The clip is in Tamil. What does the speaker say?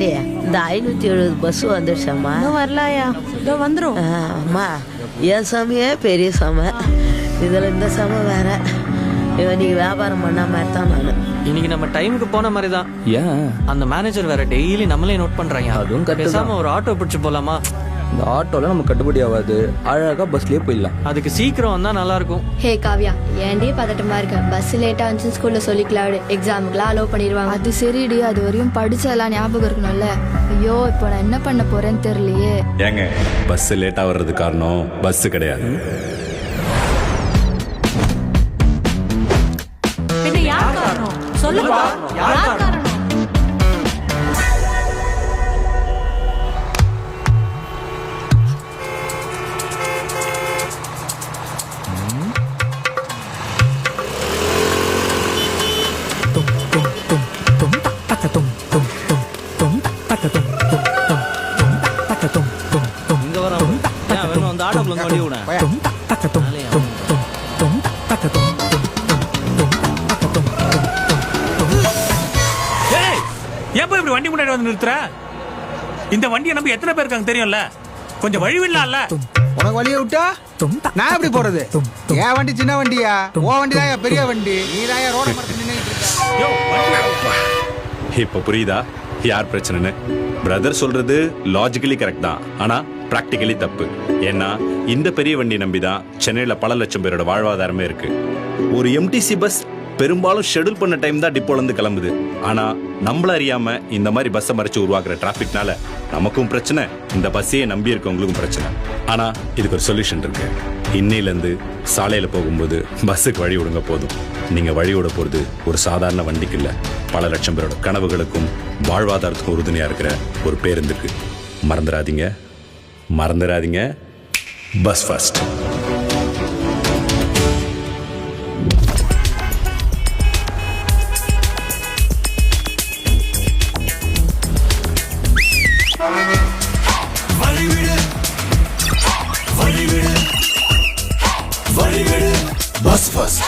எம்மாடி இந்த ஐநூற்றி எழுபது பஸ் வந்துடுச்சாம்மா வரலாயா இதோ வந்துரும் ஆ, அம்மா என் சமையே பெரிய சமை இதில் இந்த சமை வேற இவன் நீங்கள் வியாபாரம் பண்ண மாதிரி தான் நான் இன்னைக்கு நம்ம டைமுக்கு போன மாதிரி தான் ஏன் அந்த மேனேஜர் வேற டெய்லி நம்மளே நோட் பண்றாங்க அதுவும் பேசாம ஒரு ஆட்டோ பிடிச்சு போலாமா இந்த ஆட்டோல நமக்கு கட்டுப்படி ஆகாது. அழகா பஸ்லயே போயிடலாம். அதுக்கு சீக்கிரம் வந்தா நல்லா இருக்கும் ஹே காவ்யா ஏன்டி பதட்டமா இருக்க? பஸ் லேட்டா வந்துச்சு ஸ்கூல்ல சொல்லிக்கலாம் எக்ஸாமுக்குலாம் அலோவ் பண்ணிடுவாங்க. அது சரிடி அது வரையும் படிச்சதெல்லாம் ஞாபகம் இருக்கணும்ல. ஐயோ இப்போ நான் என்ன பண்ண போறேன்னு தெரியலையே. ஏங்க பஸ் லேட்டா வர்றது காரணம் பஸ் கிடையாது. சொல்லுப்பா. யார் காரணம்? ஏன் போய் இப்படி வண்டி முன்னாடி வந்து நிறுத்துற? இந்த வண்டியை நம்பி எத்தனை பேர் இருக்காங்க தெரியும்ல? கொஞ்சம் வழி விடலாம்ல? உனக்கு வழியை விட்டா? நான் எப்படி போறது? என் வண்டி சின்ன வண்டியா? உன் வண்டி. தான் பெரிய வண்டி நீ தான் ரோட இப்ப புரியுதா? யார் பிரச்சனைன்னு? பிரதர் சொல்றது லாஜிக்கலி கரெக்ட் தான். ஆனா ப்ராக்டிக்கலி தப்பு. ஏன்னா இந்த பெரிய வண்டி நம்பி தான் சென்னையில் பல லட்சம் பேரோட வாழ்வாதாரமே இருக்கு. ஒரு எம்டிசி பஸ் பெரும்பாலும் ஷெட்யூல் பண்ண டைம் தான் டிப்போலேருந்து கிளம்புது. ஆனால் நம்மள அறியாம இந்த மாதிரி பஸ்ஸை மறைச்சு உருவாக்குற டிராஃபிக்னால நமக்கும் பிரச்சனை இந்த பஸ்ஸையே நம்பி இருக்கவங்களுக்கும் பிரச்சனை. ஆனால் இதுக்கு ஒரு சொல்யூஷன் இருக்கு. இன்னையில சாலையில் போகும்போது பஸ்ஸுக்கு வழி விடுங்க போதும். நீங்கள் வழி விட போகிறது ஒரு சாதாரண வண்டிக்கு இல்லை. பல லட்சம் பேரோட கனவுகளுக்கும் வாழ்வாதாரத்துக்கும் உறுதுணையாக இருக்கிற ஒரு பேருந்துக்கு மறந்துடாதீங்க. மறந்துடாதீங்க. பஸ் ஃபர்ஸ்ட் விடு பஸ் ஃபர்ஸ்ட்